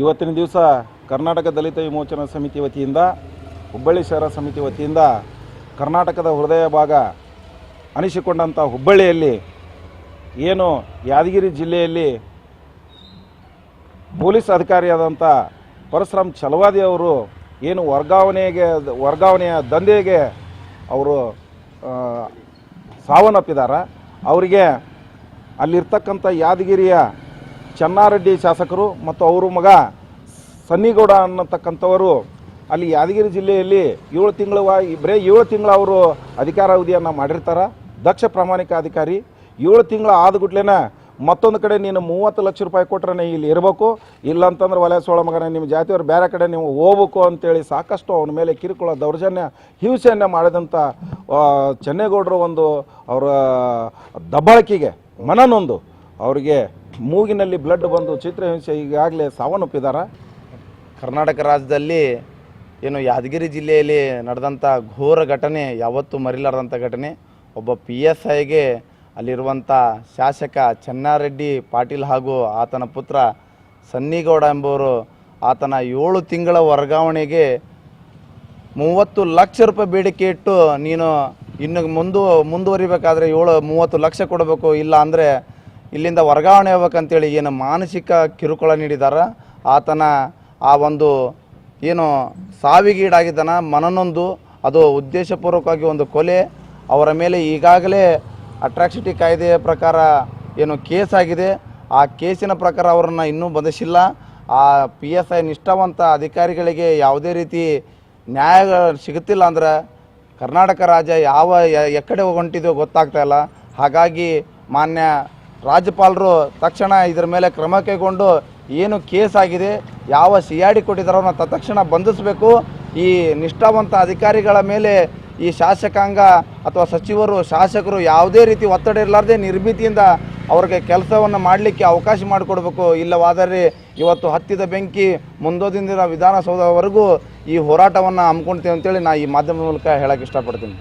ಇವತ್ತಿನ ದಿವಸ ಕರ್ನಾಟಕ ದಲಿತ ವಿಮೋಚನಾ ಸಮಿತಿ ವತಿಯಿಂದ, ಹುಬ್ಬಳ್ಳಿ ಶಹರ ಸಮಿತಿ ವತಿಯಿಂದ ಕರ್ನಾಟಕದ ಹೃದಯ ಭಾಗ ಅನಿಸಿಕೊಂಡಂಥ ಹುಬ್ಬಳ್ಳಿಯಲ್ಲಿ ಏನು ಯಾದಗಿರಿ ಜಿಲ್ಲೆಯಲ್ಲಿ ಪೊಲೀಸ್ ಅಧಿಕಾರಿಯಾದಂಥ ಪರಶುರಾಮ್ ಚಲವಾದಿ ಅವರು ಏನು ವರ್ಗಾವಣೆಗೆ, ವರ್ಗಾವಣೆಯ ದಂಧೆಗೆ ಅವರು ಸಾವನ್ನಪ್ಪಿದ್ದಾರೆ ಅವರಿಗೆ ಅಲ್ಲಿರ್ತಕ್ಕಂಥ ಯಾದಗಿರಿಯ ಚೆನ್ನಾರೆಡ್ಡಿ ಶಾಸಕರು ಮತ್ತು ಅವರ ಮಗ ಸನ್ನಿಗೌಡ ಅನ್ನತಕ್ಕಂಥವರು ಅಲ್ಲಿ ಯಾದಗಿರಿ ಜಿಲ್ಲೆಯಲ್ಲಿ ಏಳು ತಿಂಗಳ ಬರೀ ಏಳು ತಿಂಗಳು ಅವರು ಅಧಿಕಾರ ಅವಧಿಯನ್ನು ಮಾಡಿರ್ತಾರೆ. ದಕ್ಷ ಪ್ರಾಮಾಣಿಕ ಅಧಿಕಾರಿ. ಏಳು ತಿಂಗಳ ಆದ ಗುಟ್ಲೇನ ಮತ್ತೊಂದು ಕಡೆ ನೀನು ಮೂವತ್ತು ಲಕ್ಷ ರೂಪಾಯಿ ಕೊಟ್ಟರೆ ಇಲ್ಲಿ ಇರಬೇಕು. ಇಲ್ಲಂತಂದ್ರೆ ವಲಯ ಸೋಳ ಮಗನ, ನಿಮ್ಮ ಜಾತಿಯವರು ಬೇರೆ ಕಡೆ ನೀವು ಹೋಗ್ಬೇಕು ಅಂತೇಳಿ ಸಾಕಷ್ಟು ಅವನ ಮೇಲೆ ಕಿರುಕುಳ ದೌರ್ಜನ್ಯ, ಹಿಂಸೆಯನ್ನು ಮಾಡಿದಂಥ ಚೆನ್ನೇಗೌಡರು ಒಂದು ಅವರ ದಬ್ಬಳಕಿಗೆ ಮನನೊಂದು. ಅವರಿಗೆ ಮೂಗಿನಲ್ಲಿ ಬ್ಲಡ್ ಬಂದು ಚಿತ್ರಹಿಂಸೆ ಈಗಾಗಲೇ ಸಾವನ್ನಪ್ಪಿದ್ದಾರೆ ಕರ್ನಾಟಕ ರಾಜ್ಯದಲ್ಲಿ ಏನು ಯಾದಗಿರಿ ಜಿಲ್ಲೆಯಲ್ಲಿ ನಡೆದಂಥ ಘೋರ ಘಟನೆ, ಯಾವತ್ತೂ ಮರಿಲಾರದಂಥ ಘಟನೆ, ಒಬ್ಬ ಪಿ ಎಸ್ ಐಗೆ ಅಲ್ಲಿರುವಂಥ ಶಾಸಕ ಚೆನ್ನಾರೆಡ್ಡಿ ಪಾಟೀಲ್ ಹಾಗೂ ಆತನ ಪುತ್ರ ಸನ್ನಿಗೌಡ ಎಂಬುವರು ಆತನ ಏಳು ತಿಂಗಳ ವರ್ಗಾವಣೆಗೆ ಮೂವತ್ತು ಲಕ್ಷ ರೂಪಾಯಿ ಬೇಡಿಕೆ ಇಟ್ಟು ನೀನು ಇನ್ನು ಮುಂದು, ಮುಂದುವರಿಬೇಕಾದ್ರೆ ಏಳು, ಮೂವತ್ತು ಲಕ್ಷ ಕೊಡಬೇಕು, ಇಲ್ಲ ಅಂದರೆ ಇಲ್ಲಿಂದ ವರ್ಗಾವಣೆ ಆಗ್ಬೇಕಂತೇಳಿ ಏನು ಮಾನಸಿಕ ಕಿರುಕುಳ ನೀಡಿದಾರ. ಆತನ ಆ ಒಂದು ಏನು ಸಾವಿಗೀಡಾಗಿದ್ದಾನ ಮನನೊಂದು, ಅದು ಉದ್ದೇಶಪೂರ್ವಕವಾಗಿ ಒಂದು ಕೊಲೆ. ಅವರ ಮೇಲೆ ಈಗಾಗಲೇ ಅಟ್ರಾಕ್ಸಿಟಿ ಕಾಯ್ದೆಯ ಪ್ರಕಾರ ಏನು ಕೇಸ್ ಆಗಿದೆ. ಆ ಕೇಸಿನ ಪ್ರಕಾರ ಅವರನ್ನು ಇನ್ನೂ ಬಂಧಿಸಿಲ್ಲ. ಆ ಪಿ ಎಸ್ ಐ ನಿಷ್ಠಾವಂತ ಅಧಿಕಾರಿಗಳಿಗೆ ಯಾವುದೇ ರೀತಿ ನ್ಯಾಯ ಸಿಗುತ್ತಿಲ್ಲ ಅಂದ್ರೆ ಕರ್ನಾಟಕ ರಾಜ್ಯ ಯಾವ ಎಕ್ಕಡೆ ಹೊಂಟಿದೆಯೋ ಗೊತ್ತಾಗ್ತಾ ಇಲ್ಲ. ಹಾಗಾಗಿ ಮಾನ್ಯ ರಾಜ್ಯಪಾಲರು ತಕ್ಷಣ ಇದರ ಮೇಲೆ ಕ್ರಮ ಕೈಗೊಂಡು ಏನು ಕೇಸ್ ಆಗಿದೆ, ಯಾವ ಸಿ ಆರ್ ಡಿ ಕೊಟ್ಟಿದ್ದಾರೋ ತತ್ಕ್ಷಣ ಬಂಧಿಸಬೇಕು. ಈ ನಿಷ್ಠಾವಂತ ಅಧಿಕಾರಿಗಳ ಮೇಲೆ ಈ ಶಾಸಕಾಂಗ ಅಥವಾ ಸಚಿವರು, ಶಾಸಕರು ಯಾವುದೇ ರೀತಿ ಒತ್ತಡ ಇರಲಾರ್ದೆ ನಿರ್ಭೀತಿಯಿಂದ ಅವ್ರಿಗೆ ಕೆಲಸವನ್ನು ಮಾಡಲಿಕ್ಕೆ ಅವಕಾಶ ಮಾಡಿಕೊಡ್ಬೇಕು. ಇಲ್ಲವಾದರೆ ಇವತ್ತು ಹತ್ತಿದ ಬೆಂಕಿ ಮುಂದೋದಿಂದಿರೋ ವಿಧಾನಸೌಧವರೆಗೂ ಈ ಹೋರಾಟವನ್ನು ಹಮ್ಮಿಕೊಳ್ತೀವಿ ಅಂತೇಳಿ ನಾ ಈ ಮಾಧ್ಯಮದ ಮೂಲಕ ಹೇಳಕ್ಕೆ ಇಷ್ಟಪಡ್ತೀನಿ.